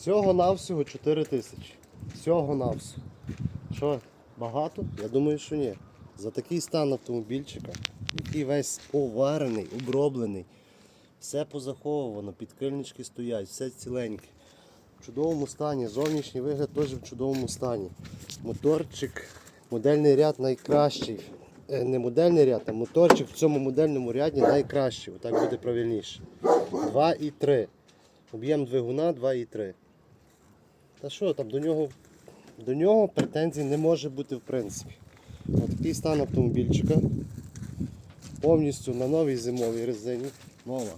Всього-навсього 4 тисячі. Всього-навсього. Що, багато? Я думаю, що ні. За такий стан автомобільчика, який весь поварений, оброблений, все позаховувано, підкильнички стоять, все ціленьке. В чудовому стані, зовнішній вигляд теж в чудовому стані. Моторчик, модельний ряд найкращий. Е, Не модельний ряд, а моторчик в цьому модельному ряді найкращий. Отак буде правильніше. 2,3. Об'єм двигуна 2,3. Та що там, до нього, до нього претензій не може бути в принципі. От такий стан автомобільчика. Повністю на новій зимовій резині. Нова.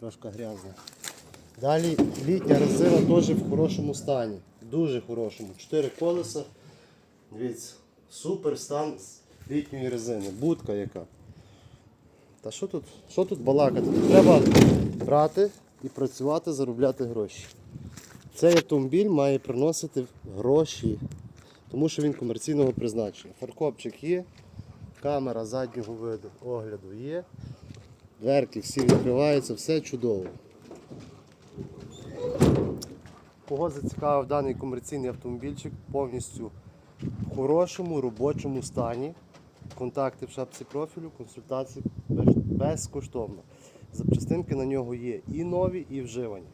Трошки грязна. Далі літня резина теж в хорошому стані. Дуже хорошому. Чотири колеса. Дивіться, супер стан літньої резини. Будка яка. Та що тут, що тут балакати? Треба брати і працювати, заробляти гроші. Цей автомобіль має приносити гроші, тому що він комерційного призначення. Фаркопчик є, камера заднього виду огляду є, дверки всі відкриваються, все чудово. Кого зацікавив даний комерційний автомобільчик повністю в хорошому робочому стані. Контакти в шапці профілю, консультації безкоштовно. Запчастинки на нього є і нові, і вживані.